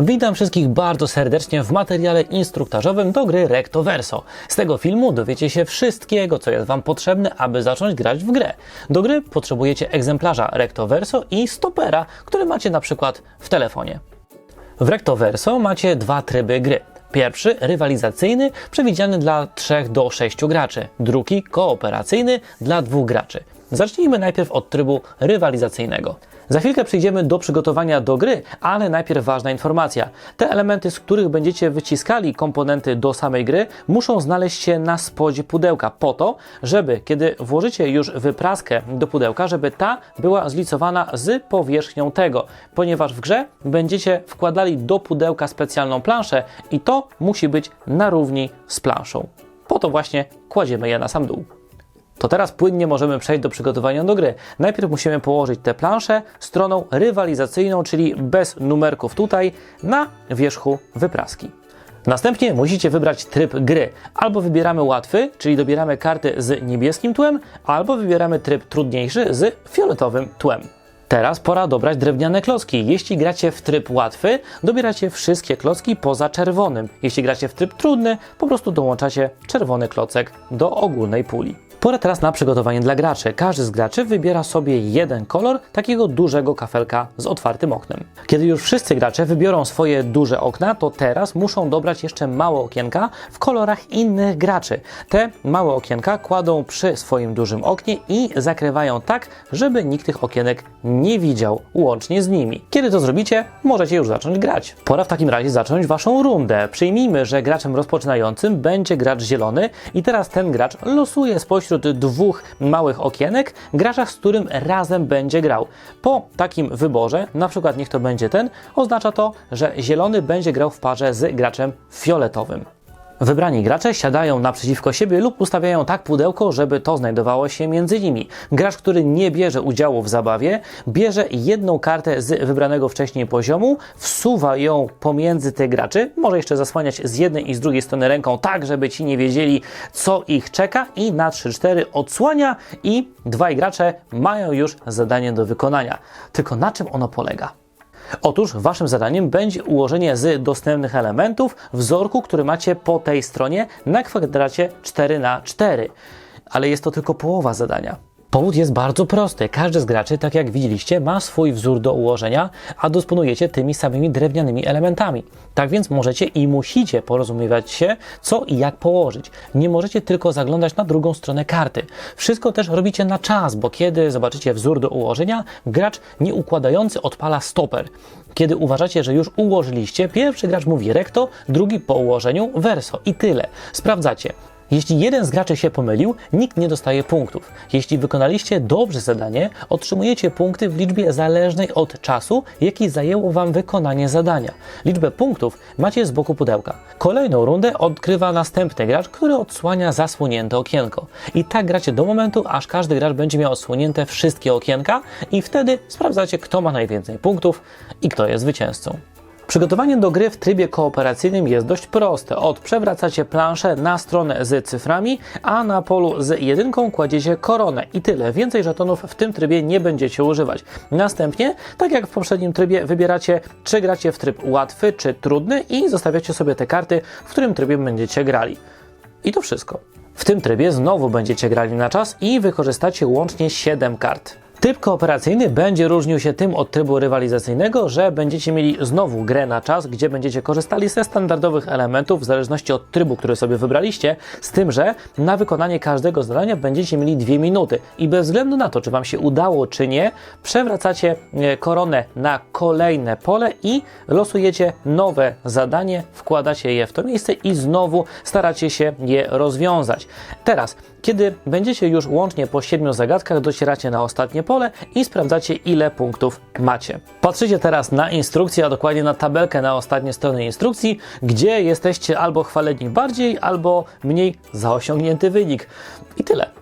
Witam wszystkich bardzo serdecznie w materiale instruktażowym do gry Recto Verso. Z tego filmu dowiecie się wszystkiego, co jest Wam potrzebne, aby zacząć grać w grę. Do gry potrzebujecie egzemplarza Recto Verso i stopera, który macie na przykład w telefonie. W Recto Verso macie dwa tryby gry. Pierwszy, rywalizacyjny, przewidziany dla 3 do 6 graczy. Drugi, kooperacyjny, dla dwóch graczy. Zacznijmy najpierw od trybu rywalizacyjnego. Za chwilkę przejdziemy do przygotowania do gry, ale najpierw ważna informacja. Te elementy, z których będziecie wyciskali komponenty do samej gry, muszą znaleźć się na spodzie pudełka po to, żeby kiedy włożycie już wypraskę do pudełka, żeby ta była zlicowana z powierzchnią tego, ponieważ w grze będziecie wkładali do pudełka specjalną planszę i to musi być na równi z planszą. Po to właśnie kładziemy je na sam dół. To teraz płynnie możemy przejść do przygotowania do gry. Najpierw musimy położyć tę planszę stroną rywalizacyjną, czyli bez numerków tutaj, na wierzchu wypraski. Następnie musicie wybrać tryb gry. Albo wybieramy łatwy, czyli dobieramy karty z niebieskim tłem, albo wybieramy tryb trudniejszy z fioletowym tłem. Teraz pora dobrać drewniane klocki. Jeśli gracie w tryb łatwy, dobieracie wszystkie klocki poza czerwonym. Jeśli gracie w tryb trudny, po prostu dołączacie czerwony klocek do ogólnej puli. Pora teraz na przygotowanie dla graczy. Każdy z graczy wybiera sobie jeden kolor takiego dużego kafelka z otwartym oknem. Kiedy już wszyscy gracze wybiorą swoje duże okna, to teraz muszą dobrać jeszcze małe okienka w kolorach innych graczy. Te małe okienka kładą przy swoim dużym oknie i zakrywają tak, żeby nikt tych okienek nie widział łącznie z nimi. Kiedy to zrobicie, możecie już zacząć grać. Pora w takim razie zacząć waszą rundę. Przyjmijmy, że graczem rozpoczynającym będzie gracz zielony i teraz ten gracz losuje spośród dwóch małych okienek gracza, z którym razem będzie grał. Po takim wyborze, na przykład niech to będzie ten, oznacza to, że zielony będzie grał w parze z graczem fioletowym. Wybrani gracze siadają naprzeciwko siebie lub ustawiają tak pudełko, żeby to znajdowało się między nimi. Gracz, który nie bierze udziału w zabawie, bierze jedną kartę z wybranego wcześniej poziomu, wsuwa ją pomiędzy tych graczy, może jeszcze zasłaniać z jednej i z drugiej strony ręką, tak żeby ci nie wiedzieli, co ich czeka, i na 3-4 odsłania, i dwaj gracze mają już zadanie do wykonania. Tylko na czym ono polega? Otóż waszym zadaniem będzie ułożenie z dostępnych elementów wzorku, który macie po tej stronie na kwadracie 4 na 4 Ale jest to tylko połowa zadania. Powód jest bardzo prosty. Każdy z graczy, tak jak widzieliście, ma swój wzór do ułożenia, a dysponujecie tymi samymi drewnianymi elementami. Tak więc możecie i musicie porozumiewać się, co i jak położyć. Nie możecie tylko zaglądać na drugą stronę karty. Wszystko też robicie na czas, bo kiedy zobaczycie wzór do ułożenia, gracz nieukładający odpala stoper. Kiedy uważacie, że już ułożyliście, pierwszy gracz mówi recto, drugi po ułożeniu verso i tyle. Sprawdzacie. Jeśli jeden z graczy się pomylił, nikt nie dostaje punktów. Jeśli wykonaliście dobrze zadanie, otrzymujecie punkty w liczbie zależnej od czasu, jaki zajęło Wam wykonanie zadania. Liczbę punktów macie z boku pudełka. Kolejną rundę odkrywa następny gracz, który odsłania zasłonięte okienko. I tak gracie do momentu, aż każdy gracz będzie miał odsłonięte wszystkie okienka i wtedy sprawdzacie, kto ma najwięcej punktów i kto jest zwycięzcą. Przygotowanie do gry w trybie kooperacyjnym jest dość proste. Od przewracacie planszę na stronę z cyframi, a na polu z jedynką kładziecie koronę i tyle. Więcej żetonów w tym trybie nie będziecie używać. Następnie, tak jak w poprzednim trybie, wybieracie, czy gracie w tryb łatwy, czy trudny i zostawiacie sobie te karty, w którym trybie będziecie grali. I to wszystko. W tym trybie znowu będziecie grali na czas i wykorzystacie łącznie 7 kart. Typ kooperacyjny będzie różnił się tym od trybu rywalizacyjnego, że będziecie mieli znowu grę na czas, gdzie będziecie korzystali ze standardowych elementów w zależności od trybu, który sobie wybraliście, z tym, że na wykonanie każdego zadania będziecie mieli dwie minuty i bez względu na to, czy Wam się udało, czy nie, przewracacie e, koronę na kolejne pole i losujecie nowe zadanie, wkładacie je w to miejsce i znowu staracie się je rozwiązać. Teraz, kiedy będziecie już łącznie po siedmiu zagadkach, docieracie na ostatnie pole i sprawdzacie, ile punktów macie. Patrzycie teraz na instrukcję, a dokładnie na tabelkę na ostatniej stronie instrukcji, gdzie jesteście albo chwaleni bardziej, albo mniej za osiągnięty wynik. I tyle.